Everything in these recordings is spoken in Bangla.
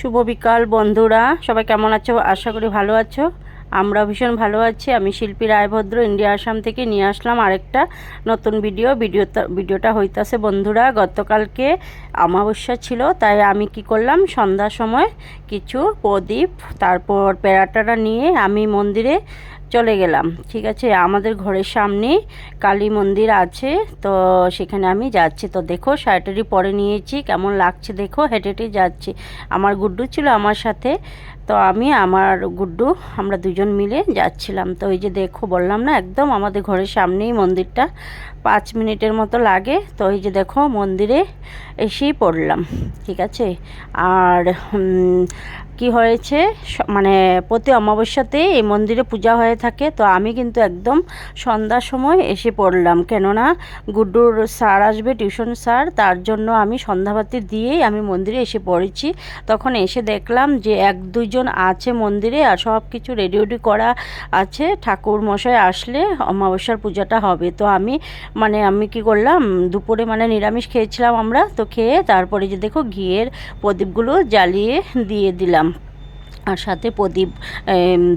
শুভ বিকাল বন্ধুরা। সবাই কেমন আছো? আশা করি ভালো আছো। আমরা ভীষণ ভালো আছি। আমি শিল্পী রায়ভদ্র, ইন্ডিয়া আসাম থেকে নিয়ে আসলাম আরেকটা নতুন ভিডিও। ভিডিওটা ভিডিওটা হইতাছে, বন্ধুরা, গতকালকে অমাবস্যা ছিল, তাই আমি কি করলাম? সন্ধ্যার সময় কিছু প্রদীপ, তারপর প্যারাটাটা নিয়ে আমি মন্দিরে চলে গেলাম। ঠিক আছে, আমাদের ঘরের সামনেই কালী মন্দির আছে, তো সেখানে আমি যাচ্ছি। তো দেখো, শাড়িটারি পরে নিয়েছি, কেমন লাগছে দেখো, হেঁটে হেঁটে যাচ্ছি। আমার গুড্ডু ছিল আমার সাথে, তো আমি, আমার গুড্ডু, আমরা দুজন মিলে যাচ্ছিলাম। তো ওই যে দেখো, বললাম না, একদম আমাদের ঘরের সামনেই মন্দিরটা, পাঁচ মিনিটের মতো লাগে। তো ওই যে দেখো, মন্দিরে এসেই পড়লাম, ঠিক আছে? আর কি হয়েছে? মানে প্রতি অমাবস্যাতে এই মন্দিরে পূজা হয়ে থাকে। তো আমি কিন্তু একদম সন্ধ্যার সময় এসে পড়লাম। কেননা গুড্ডুর স্যার আসবে, টিউশন স্যার, তার জন্য আমি সন্ধ্যাবাতি দিয়েই আমি মন্দিরে এসে পড়েছি। তখন এসে দেখলাম যে এক দুজন আছে মন্দিরে আর সব কিছু রেডি রেডি করা আছে। ঠাকুর মশাই আসলে অমাবস্যার পূজাটা হবে। তো আমি মানে আমি কি করলাম, দুপুরে মানে নিরামিষ খেয়েছিলাম আমরা। তো খেয়ে তারপরে যে দেখো ঘিয়ের প্রদীপগুলো জ্বালিয়ে দিয়ে দিলাম। আর সাথে প্রদীপ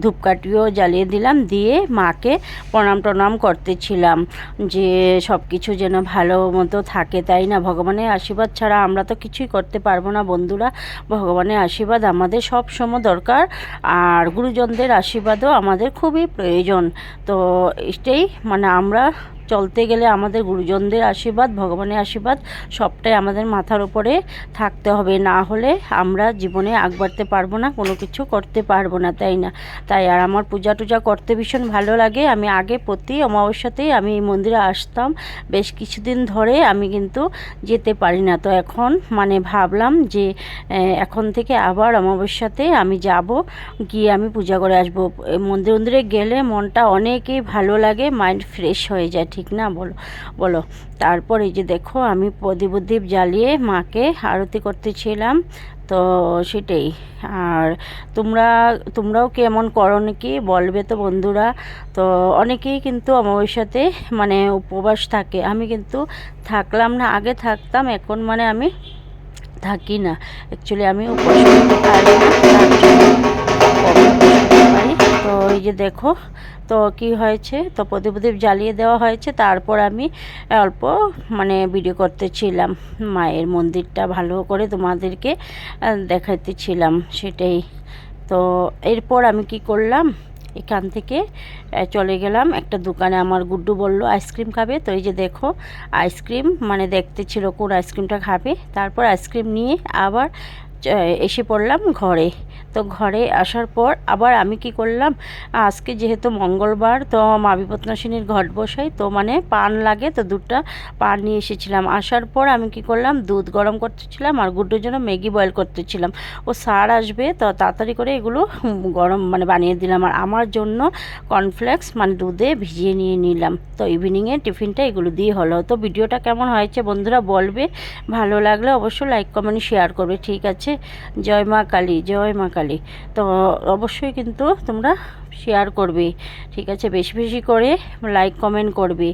ধূপকাঠিও জ্বালিয়ে দিলাম, দিয়ে মাকে প্রণাম টনাম করতেছিলাম যে সব কিছু যেন ভালো মতো থাকে, তাই না? ভগবানের আশীর্বাদ ছাড়া আমরা তো কিছুই করতে পারব না বন্ধুরা। ভগবানের আশীর্বাদ আমাদের সব সময় দরকার, আর গুরুজনদের আশীর্বাদও আমাদের খুবই প্রয়োজন। তো এটাই মানে আমরা চলতে গেলে আমাদের গুরুজনদের আশীর্বাদ, ভগবানের আশীর্বাদ সবটাই আমাদের মাথার উপরে থাকতে হবে। না হলে আমরা জীবনে আগ বাড়তে পারব না, কোনো কিছু করতে পারব না, তাই না? তাই আর আমার পূজা টুজা করতে ভীষণ ভালো লাগে। আমি আগে প্রতি অমাবস্যাতেই আমি এই মন্দিরে আসতাম। বেশ কিছুদিন ধরে আমি কিন্তু যেতে পারি না। তো এখন মানে ভাবলাম যে এখন থেকে আবার অমাবস্যাতে আমি যাব, গিয়ে আমি পূজা করে আসব। মন্দির মন্দিরে গেলে মনটা অনেকই ভালো লাগে, মাইন্ড ফ্রেশ হয়ে যায়। ঠিক না, বলো বলো। তারপর যে দেখো, আমি প্রদীপ উদ্দীপ জ্বালিয়ে মাকে আরতি করতেছিলাম, তো সেটাই। আর তোমরা, তোমরাও কেমন করো নাকি? বলবে তো বন্ধুরা। তো অনেকেই কিন্তু অমাবস্যাতে মানে উপবাস থাকে। আমি কিন্তু থাকলাম না, আগে থাকতাম, এখন মানে আমি থাকি না। অ্যাকচুয়ালি আমি উপবাস না। দেখো, তো কি হয়েছে? তো প্রদীপ প্রদীপ জ্বালিয়ে দেওয়া হয়েছে। তারপর আমি অল্প মানে ভিডিও করতেছিলাম। মায়ের মন্দিরটা ভালো করে তোমাদেরকে দেখাইতেছিলাম সেটাই। তো এরপর আমি কি করলাম? এখান থেকে চলে গেলাম। একটা দোকানে আমার গুড্ডু বলল, আইসক্রিম খাবে? তো এই যে দেখো, আইসক্রিম মানে দেখতে ছিল কোন আইসক্রিমটা খাবে। তারপর আইসক্রিম নিয়ে আবার এসে পড়লাম ঘরে। তো ঘরে আসার পর আবার আমি কি করলাম, আজকে যেহেতু মঙ্গলবার, তো মা বিপত্নাশিনীর ঘট বসাই, তো মানে পান লাগে, তো দুধটা পান নিয়ে এসেছিলাম। আসার পর আমি কি করলাম, দুধ গরম করতেছিলাম আর গুড্ডুর জন্য ম্যাগি বয়েল করতেছিলাম। ও সার আসবে, তো তাড়াতাড়ি করে এগুলো গরম মানে বানিয়ে দিলাম আর আমার জন্য কর্নফ্লেক্স মানে দুধে ভিজিয়ে নিয়ে নিলাম। তো ইভিনিংয়ে টিফিনটা এগুলো দিয়ে হলো। তো ভিডিওটা কেমন হয়েছে বন্ধুরা বলবে। ভালো লাগলে অবশ্যই লাইক কমেন্ট শেয়ার করবে। ঠিক আছে? জয় মা কালী, জয় মা কালী। তো অবশ্যই কিন্তু তোমরা শেয়ার করবে, ঠিক আছে? বেশি বেশি করে লাইক কমেন্ট করবে।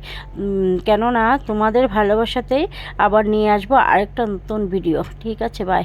কেননা তোমাদের ভালোবাসাতেই আবার নিয়ে আসব আরেকটা নতুন ভিডিও ঠিক আছে? বাই